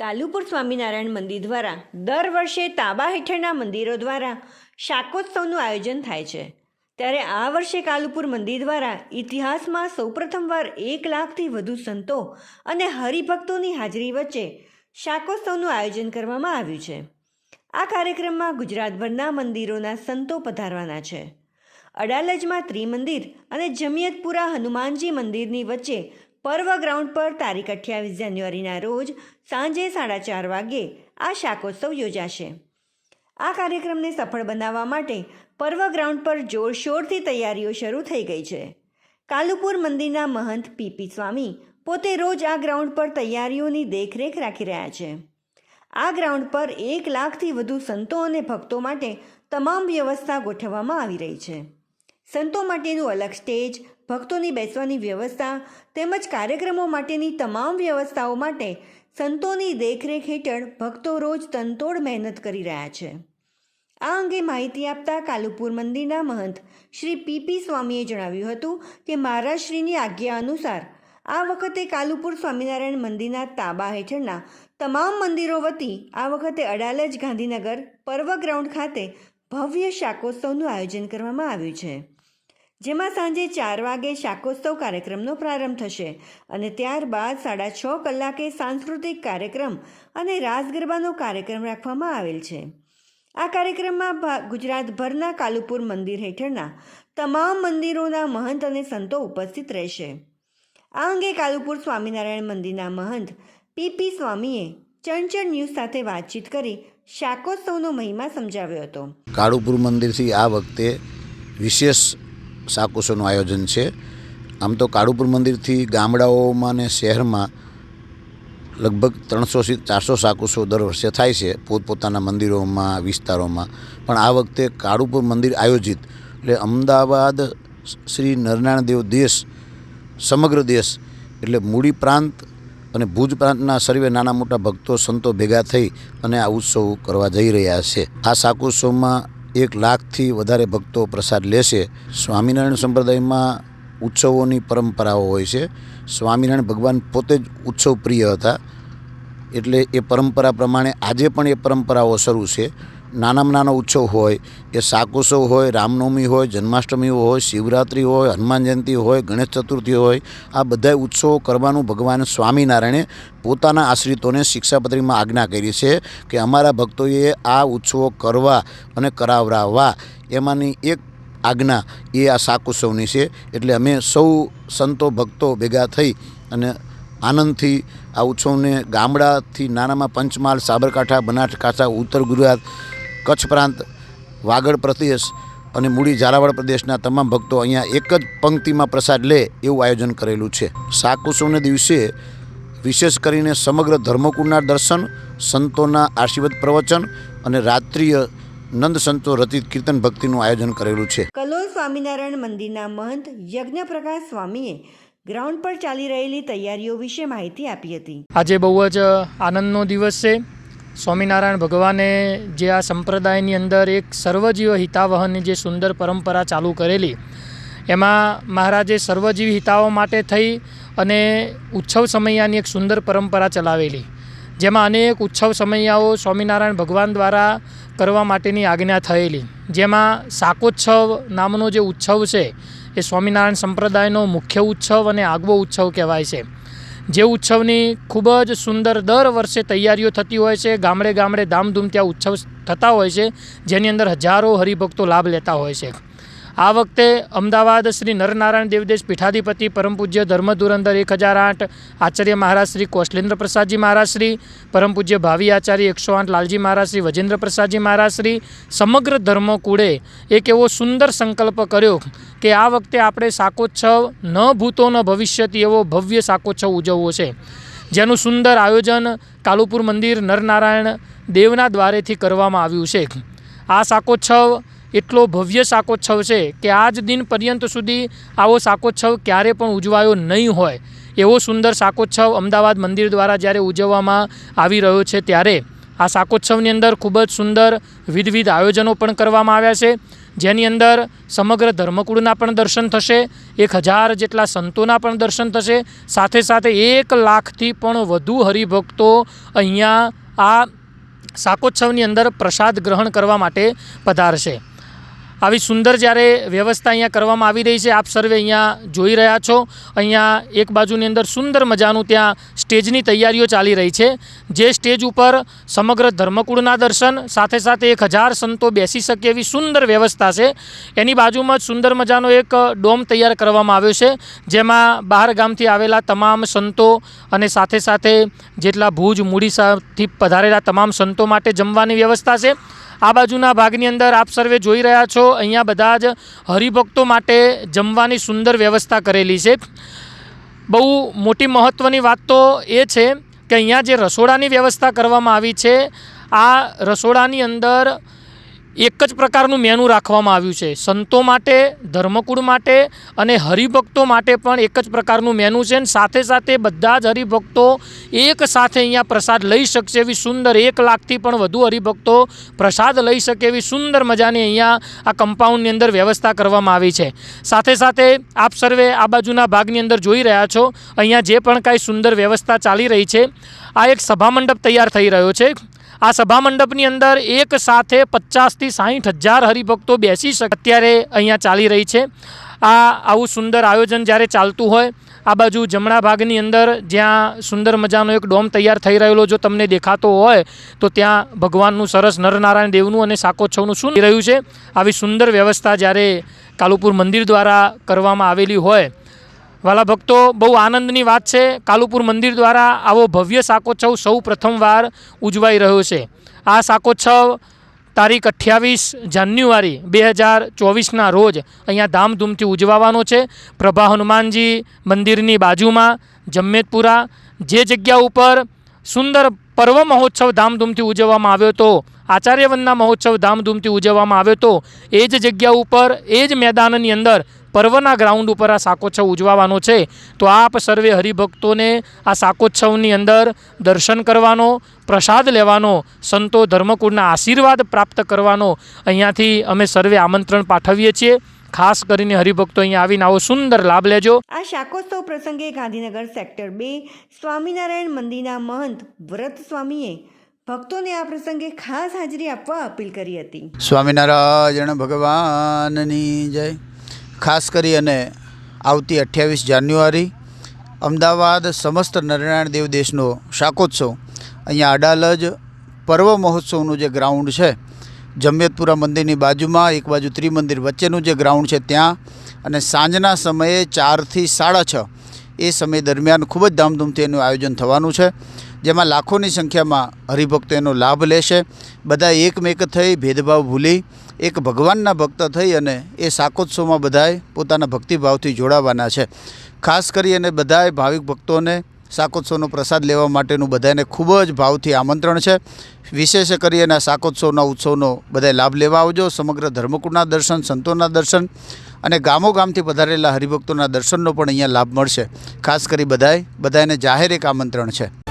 કાલુપુર સ્વામિનારાયણ મંદિર દ્વારા દર વર્ષે તાબા હેઠળના મંદિરો દ્વારા શાકોત્સવનું આયોજન થાય છે. ત્યારે આ વર્ષે કાલુપુર મંદિર દ્વારા ઇતિહાસમાં સૌપ્રથમવાર એક લાખથી વધુ સંતો અને હરિભક્તોની હાજરી વચ્ચે શાકોત્સવનું આયોજન કરવામાં આવ્યું છે. આ કાર્યક્રમમાં ગુજરાતભરના મંદિરોના સંતો પધારવાના છે. અડાલજમાં ત્રિમંદિર અને જમિયતપુરા હનુમાનજી મંદિરની વચ્ચે પર્વ ગ્રાઉન્ડ પર તારીખ અઠ્યાવીસ જાન્યુઆરીના રોજ સાંજે સાડા ચાર વાગ્યે આ શાકોત્સવ યોજાશે. આ કાર્યક્રમને સફળ બનાવવા માટે પર્વ ગ્રાઉન્ડ પર જોરશોરથી તૈયારીઓ શરૂ થઈ ગઈ છે. કાલુપુર મંદિરના મહંત પીપી સ્વામી પોતે રોજ આ ગ્રાઉન્ડ પર તૈયારીઓની દેખરેખ રાખી રહ્યા છે. આ ગ્રાઉન્ડ પર એક લાખથી વધુ સંતો અને ભક્તો માટે તમામ વ્યવસ્થા ગોઠવવામાં આવી રહી છે. સંતો માટેનું અલગ સ્ટેજ ભક્તોની બેસવાની વ્યવસ્થા તેમજ કાર્યક્રમો માટેની તમામ વ્યવસ્થાઓ માટે સંતોની દેખરેખ હેઠળ ભક્તો રોજ તનતોડ મહેનત કરી રહ્યા છે. આ અંગે માહિતી આપતા કાલુપુર મંદિરના મહંત શ્રી પીપી સ્વામીએ જણાવ્યું હતું કે મહારાજશ્રીની આજ્ઞા અનુસાર આ વખતે કાલુપુર સ્વામિનારાયણ મંદિરના તાબા હેઠળના તમામ મંદિરો વતી આ વખતે અડાલજ ગાંધીનગર પર્વ ગ્રાઉન્ડ ખાતે ભવ્ય શાકોત્સવનું આયોજન કરવામાં આવ્યું છે. જેમાં સાંજે ચાર વાગે શાકોત્સવ કાર્યક્રમનો પ્રારંભ થશે અને ત્યારબાદ સાડા છ કલાકે સાંસ્કૃતિક કાર્યક્રમ અને રાસ ગરબાનો કાર્યક્રમ રાખવામાં આવેલ છે. આ કાર્યક્રમમાં ગુજરાતભરના કાલુપુર મંદિર હેઠળના તમામ મંદિરોના મહંત અને સંતો ઉપસ્થિત રહેશે. આ અંગે કાલુપુર સ્વામિનારાયણ મંદિરના મહંત પીપી સ્વામીએ ચંચળ ન્યૂઝ સાથે વાતચીત કરી શાકોત્સવનો મહિમા સમજાવ્યો હતો. કાળુપુર મંદિરથી આ વખતે વિશેષ શાકુશોનું આયોજન છે. આમ તો કાળુપુર મંદિરથી ગામડાઓમાં ને શહેરમાં લગભગ ત્રણસોથી ચારસો સાકુસો દર વર્ષે થાય છે પોતપોતાના મંદિરોમાં, વિસ્તારોમાં. પણ આ વખતે કાળુપુર મંદિર આયોજિત એટલે અમદાવાદ શ્રી નરનારાયણ દેવ દેશ, સમગ્ર દેશ એટલે મૂડી પ્રાંત અને ભુજ પ્રાંતના સર્વે નાના મોટા ભક્તો સંતો ભેગા થઈ અને આ ઉત્સવ કરવા જઈ રહ્યા છે. આ શાકોત્સવમાં એક લાખથી વધારે ભક્તો પ્રસાદ લેશે. સ્વામિનારાયણ સંપ્રદાયમાં ઉત્સવોની પરંપરાઓ હોય છે. સ્વામિનારાયણ ભગવાન પોતે જ ઉત્સવ પ્રિય હતા. એટલે એ પરંપરા પ્રમાણે આજે પણ એ પરંપરાઓ શરૂ છે. નાનામાં નાનો ઉત્સવ હોય, એ શાકોત્સવ હોય, રામનવમી હોય, જન્માષ્ટમી હોય, શિવરાત્રિ હોય, હનુમાન જયંતિ હોય, ગણેશ ચતુર્થી હોય, આ બધા ઉત્સવો કરવાનું ભગવાન સ્વામિનારાયણે પોતાના આશ્રિતોને શિક્ષાપત્રીમાં આજ્ઞા કરી છે કે અમારા ભક્તોએ આ ઉત્સવો કરવા અને કરાવરાવવા. એમાંની એક આજ્ઞા એ આ શાકોત્સવની છે. એટલે અમે સૌ સંતો ભક્તો ભેગા થઈ અને આનંદથી આ ઉત્સવને ગામડાથી નાનામાં પંચમહાલ, સાબરકાંઠા, બનાસકાંઠા, ઉત્તર ગુજરાત કચ્છ પ્રાંત વાગડ પ્રદેશ અને મૂડી ઝાલાવાડ પ્રદેશના તમામ ભક્તો અહીંયા એક જ પંક્તિમાં પ્રસાદ લે એવું આયોજન કરેલું છે. શાક ઉત્સવના દિવસે વિશેષ કરીને સમગ્ર ધર્મકુળના દર્શન સંતોના આશીર્વાદ પ્રવચન અને રાત્રિય નંદ સંતો રચિત કીર્તન ભક્તિનું આયોજન કરેલું છે. કલોલ સ્વામિનારાયણ મંદિરના મહંત યજ્ઞપ્રકાશ સ્વામીએ ગ્રાઉન્ડ પર ચાલી રહેલી તૈયારીઓ વિશે માહિતી આપી હતી. આજે બહુ જ આનંદનો દિવસ છે. સ્વામિનારાયણ ભગવાને જે આ સંપ્રદાયની અંદર એક સર્વજીવ હિતાવહનની જે સુંદર પરંપરા ચાલુ કરેલી, એમાં મહારાજે સર્વજીવ હિતાઓ માટે થઈ અને ઉત્સવ સમૈયાની એક સુંદર પરંપરા ચલાવેલી, જેમાં અનેક ઉત્સવ સમૈયાઓ સ્વામિનારાયણ ભગવાન દ્વારા કરવા માટેની આજ્ઞા થયેલી. જેમાં શાકોત્સવ નામનો જે ઉત્સવ છે, એ સ્વામિનારાયણ સંપ્રદાયનો મુખ્ય ઉત્સવ અને આગવો ઉત્સવ કહેવાય છે. જે ઉત્સવની ખૂબ જ સુંદર દર વર્ષે તૈયારીઓ થતી હોય છે, ગામડે ગામડે ધામધૂમ ત્યાં ઉત્સવ થતા હોય છે, જેની અંદર હજારો હરિભક્તો લાભ લેતા હોય છે. આ વખતે અમદાવાદ શ્રી નરનારાયણ દેવદેશ પીઠાધિપતિ પરમ પૂજ્ય ધર્મ ધુરંધર એક હજાર આઠ આચાર્ય મહારાજ શ્રી કૌશલેન્દ્ર પ્રસાદજી મહારાજ શ્રી, પરમ પૂજ્ય ભાવિ આચાર્ય એકસો આઠ લાલજી મહારાજ શ્રી, વજેન્દ્ર પ્રસાદજી મહારાજ શ્રી, સમગ્ર ધર્મકુળે એક એવો સુંદર સંકલ્પ કર્યો કે આ વખતે આપણે શાકોત્સવ ન ભૂતો ન ભવિષ્યથી એવો ભવ્ય શાકોત્સવ ઉજવવો છે. જેનું સુંદર આયોજન કાલુપુર મંદિર નરનારાયણ દેવના દ્વારેથી કરવામાં આવ્યું છે. આ શાકોત્સવ એટલો ભવ્ય શાકોત્સવ છે કે આજ દિન પર્યંત સુધી આવો શાકોત્સવ ક્યારે પણ ઉજવાયો નહીં હોય. એવો સુંદર શાકોત્સવ અમદાવાદ મંદિર દ્વારા જ્યારે ઉજવવામાં આવી રહ્યો છે ત્યારે આ શાકોત્સવની અંદર ખૂબ જ સુંદર વિધવિધ આયોજનો પણ કરવામાં આવ્યા છે. જેની અંદર સમગ્ર ધર્મકુળના પણ દર્શન થશે, એક હજાર જેટલા સંતોના પણ દર્શન થશે, સાથે સાથે એક લાખથી પણ વધુ હરિભક્તો અહીંયા આ શાકોત્સવની અંદર પ્રસાદ ગ્રહણ કરવા માટે પધારશે. આવી સુંદર જ્યારે વ્યવસ્થા અહીંયા કરવામાં આવી રહી છે, આપ સર્વે અહીંયા જોઈ રહ્યા છો. અહીંયા એક બાજુની અંદર સુંદર મજાનું ત્યાં સ્ટેજની તૈયારીઓ ચાલી રહી છે. જે સ્ટેજ ઉપર સમગ્ર ધર્મકુળના દર્શન, સાથે સાથે એક હજાર સંતો બેસી શકે એવી સુંદર વ્યવસ્થા છે. એની બાજુમાં જ સુંદર મજાનો એક ડોમ તૈયાર કરવામાં આવ્યો છે, જેમાં બહાર ગામથી આવેલા તમામ સંતો અને સાથે સાથે જેટલા ભુજ, મૂડીસાથી પધારેલા તમામ સંતો માટે જમવાની વ્યવસ્થા છે. આ બાજુના ભાગની અંદર આપ સર્વે જોઈ રહ્યા છો. અહીંયા બધા જ હરિભક્તો માટે જમવાની સુંદર વ્યવસ્થા કરેલી છે. બહુ મોટી મહત્ત્વની વાત તો એ છે કે અહીંયા જે રસોડાની વ્યવસ્થા કરવામાં આવી છે, આ રસોડાની અંદર એક જ પ્રકારનું મેનુ રાખવામાં આવ્યું છે. સંતો માટે, ધર્મકુળ માટે અને હરિભક્તો માટે પણ એક જ પ્રકારનું મેનુ છે અને સાથે સાથે બધા જ હરિભક્તો એક સાથે અહીંયા પ્રસાદ લઈ શકશે એવી સુંદર એક લાખથી પણ વધુ હરિભક્તો પ્રસાદ લઈ શકે એવી સુંદર મજાની અહીંયા આ કમ્પાઉન્ડની અંદર વ્યવસ્થા કરવામાં આવી છે. સાથે સાથે આપ સર્વે આ બાજુના ભાગની અંદર જોઈ રહ્યા છો. અહીંયા જે પણ કાંઈ સુંદર વ્યવસ્થા ચાલી રહી છે, આ એક સભામંડપ તૈયાર થઈ રહ્યો છે. આ સભા મંડપની અંદર એક સાથે પચાસથી સાહીઠ હજાર હરિભક્તો બેસી શકે. અત્યારે અહીંયા ચાલી રહી છે. આ આવું સુંદર આયોજન જ્યારે ચાલતું હોય, આ બાજુ જમણા ભાગની અંદર જ્યાં સુંદર મજાનો એક ડોમ તૈયાર થઈ રહેલો જો તમને દેખાતો હોય, તો ત્યાં ભગવાનનું સરસ નરનારાયણ દેવનું અને શાકોત્સવનું શું રહ્યું છે? આવી સુંદર વ્યવસ્થા જ્યારે કાલુપુર મંદિર દ્વારા કરવામાં આવેલી હોય વાલા ભક્તો, બહુ આનંદની વાત છે. કાલુપુર મંદિર દ્વારા આવો ભવ્ય શાકોત્સવ સૌ પ્રથમવાર ઉજવાઈ રહ્યો છે. આ શાકોત્સવ તારીખ અઠ્યાવીસ જાન્યુઆરી બે હજાર ચોવીસના રોજ અહીંયા ધામધૂમથી ઉજવવાનો છે. પ્રભા હનુમાનજી મંદિરની બાજુમાં જમ્મેદપુરા જે જગ્યા ઉપર સુંદર પર્વ મહોત્સવ ધામધૂમથી ઉજવવામાં આવ્યો હતો, આચાર્યવનના મહોત્સવ ધામધૂમથી ઉજવવામાં આવ્યો હતો, એ જ જગ્યા ઉપર, એ જ મેદાનની અંદર પર્વના ગ્રાઉન્ડ ઉપર આ શાકોત્સવ ઉજવવાનો છે. તો આપ સર્વે હરિભક્તોને આ શાકોત્સવની અંદર દર્શન કરવાનો પ્રસાદ લેવાનો સંતો ધર્મકુળના આશીર્વાદ પ્રાપ્ત કરવાનો અહીંયાથી અમે સર્વે આમંત્રણ પાઠવીએ છીએ. ખાસ કરીને હરિભક્તો અહીંયા આવીને આવો સુંદર લાભ લેજો. આ શાકોત્સવ પ્રસંગે ગાંધીનગર સેક્ટર બે સ્વામિનારાયણ મંદિરના મહંત વ્રત સ્વામીએ ભક્તોને આ પ્રસંગે ખાસ હાજરી આપવા અપીલ કરી હતી. સ્વામિનારાયણ ભગવાનની જય. ખાસ કરી અને આવતી અઠ્યાવીસ જાન્યુઆરી અમદાવાદ સમસ્ત નરનારાયણ દેવ દેશનો શાકોત્સવ. અહીંયા અડાલજ પર્વ મહોત્સવનું જે ગ્રાઉન્ડ છે જમ્મેદપુરા મંદિરની બાજુમાં, એક બાજુ ત્રિમંદિર વચ્ચેનું જે ગ્રાઉન્ડ છે ત્યાં. અને સાંજના સમયે ચારથી સાડા છ એ સમય દરમિયાન ખૂબ જ ધામધૂમથી એનું આયોજન થવાનું છે, જેમાં લાખોની સંખ્યામાં હરિભક્તો એનો લાભ લેશે. બધા એકમેક થઈ, ભેદભાવ ભૂલી, એક ભગવાનના ભક્ત થઈ અને એ શાકોત્સવમાં બધાએ પોતાના ભક્તિભાવથી જોડાવાના છે. ખાસ કરી અને બધાએ ભાવિક ભક્તોને શાકોત્સવનો પ્રસાદ લેવા માટેનું બધાને ખૂબ જ ભાવથી આમંત્રણ છે. વિશેષ કરી અને આ શાકોત્સવના ઉત્સવનો બધાએ લાભ લેવા આવજો. સમગ્ર ધર્મકુળના દર્શન, સંતોના દર્શન અને ગામો ગામથી પધારેલા હરિભક્તોના દર્શનનો પણ અહીંયા લાભ મળશે. ખાસ કરી બધાએ બધાને જાહેર એક આમંત્રણ છે.